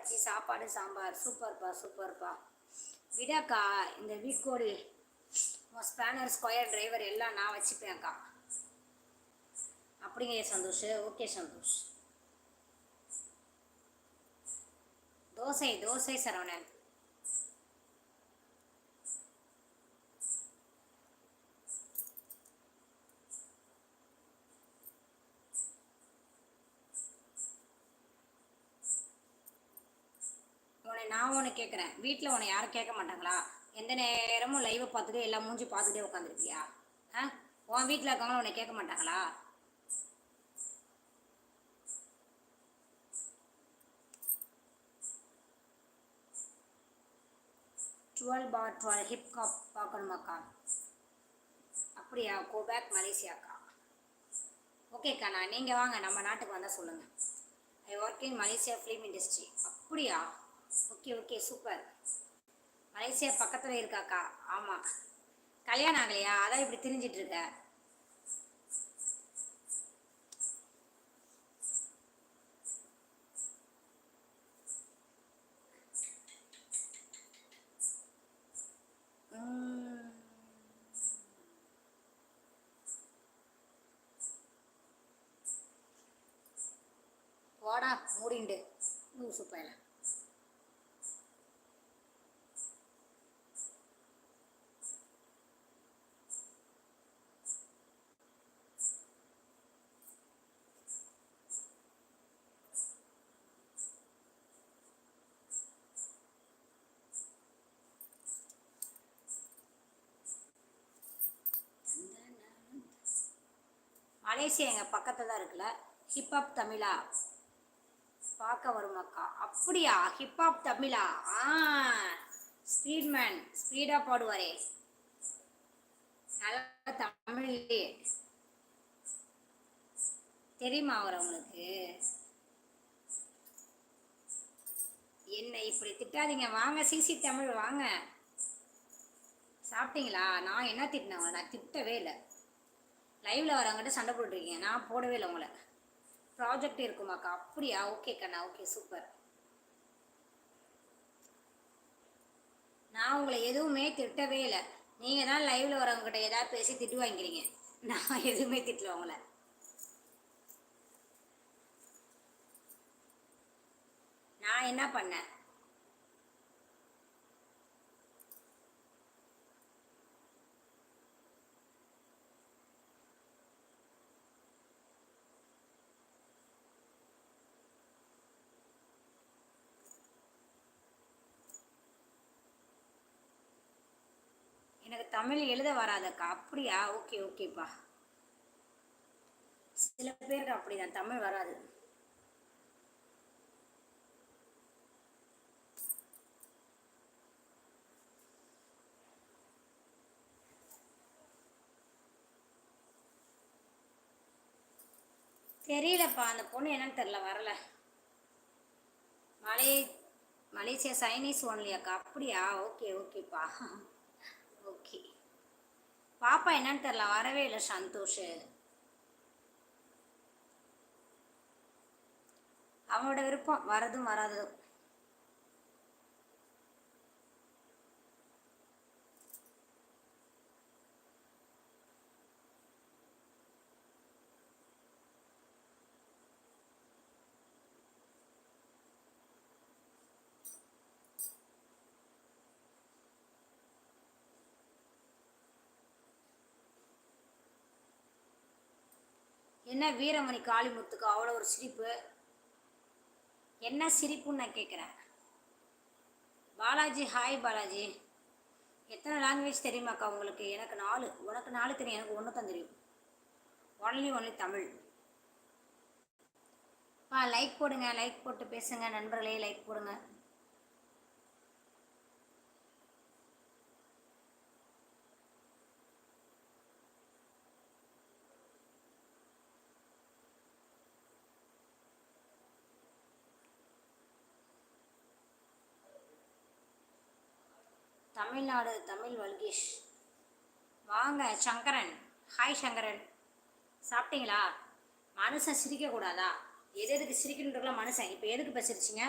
வச்சு சாப்பாடு சாம்பார். சூப்பர்ப்பா சூப்பர்ப்பா. விடாக்கா இந்த வீக்கோடி ஸ்பேனர் ஸ்கொயர் டிரைவர் எல்லாம் நான் வச்சுப்பேன்க்கா. அப்படிங்க சந்தோஷ். ஓகே சந்தோஷ். தோசை தோசை சரவணன் உன்னை நான் ஒன்று கேட்குறேன் வீட்டில் உன்னை யாரும் கேட்க மாட்டாங்களா? எந்த நேரமும் லைவை பார்த்துட்டு எல்லாம் மூஞ்சி பார்த்துட்டே உட்காந்துருப்பியா ஆ? உன் வீட்டில் இருக்கவங்களும் உன்னை கேட்க மாட்டாங்களா? டுவெல் பார் டுவெல் ஹிப்ஹாப் பார்க்கணுமாக்கா? அப்படியா? கோ பேக் மலேசியாக்கா. ஓகேக்கா நான் நீங்கள் வாங்க. நம்ம நாட்டுக்கு வந்தால் சொல்லுங்கள் I work in Malaysia film industry அப்படியா? Okay okay super. மலேசியா பக்கத்தில் இருக்காக்கா? ஆமாம் கல்யாணம் ஆகலையா? அதான் இப்படி திரிஞ்சிட்டு இருக்க. உம். வாடா மூடிண்டு. லூசு மலேசியா எங்கள் பக்கத்தில் தான் இருக்குல்ல ஹிப்ஹாப் தமிழா? பார்க்க வருமாக்கா அப்படியா? ஹிப்ஹாப் தமிழா? ஆ ஸ்பீட்மேன் ஸ்பீடாக பாடுவாரே. நல்லா தமிழ்லே தெரியுமா அவர் உங்களுக்கு? என்ன இப்படி திட்டாதீங்க. வாங்க சிசி தமிழ் வாங்க. சாப்பிட்டீங்களா? நான் என்ன திட்டினேன்? நான் திட்டவே இல்லை. லைவில் வரவங்கிட்ட சண்டை போட்டுருக்கீங்க. நான் போடவே இல்லை உங்களை. ப்ராஜெக்ட் இருக்குமாக்கா? அப்படியா? ஓகே கண்ணா ஓகே சூப்பர் நான் உங்களை எதுவுமே திட்டவே இல்லை. நீங்கள் தான் லைவில் வரவங்ககிட்ட ஏதாவது பேசி திட்டு வாங்கிக்கிறீங்க. நான் எதுவுமே திட்டல உங்களை. நான் என்ன பண்ணேன் எனக்கு தமிழ் எழுத வராதக்கா? அப்படியா? ஓகே ஓகேப்பா. சில பேருக்கு அப்படிதான். தமிழ் வராது. தெரியலப்பா. அந்த பொண்ணு என்னன்னு தெரில வரல. மலே மலேசியா சைனீஸ் ஒன்லியாக்கா. அப்படியா? ஓகே ஓகேப்பா. பாப்பா என்னன்னு தெரில வரவே இல்லை சந்தோஷ். அவனோட விருப்பம் வரதும் வராததும் என்ன வீரமணி காளிமுத்துக்கு அவ்வளோ ஒரு சிரிப்பு? என்ன சிரிப்புன்னு நான் கேட்குறேன் பாலாஜி ஹாய் பாலாஜி. எத்தனை லாங்குவேஜ் தெரியுமாக்கா உங்களுக்கு? எனக்கு நாலு. உனக்கு நாலு தெரியும். எனக்கு ஒன்று தான் தெரியும். Only only Tamil. பா லைக் போடுங்க. லைக் போட்டு பேசுங்க. நண்பர்களே லைக் போடுங்க. தமிழ்நாடு தமிழ் வல்கேஷ். வாங்க சங்கரன். ஹாய் சங்கரன். சாப்பிட்டீங்களா? மனுஷன் சிரிக்கக்கூடாதா? எது எதுக்கு சிரிக்கணுன்றதுலாம் மனுஷன் இப்போ எதுக்கு இப்போ சிரிச்சிங்க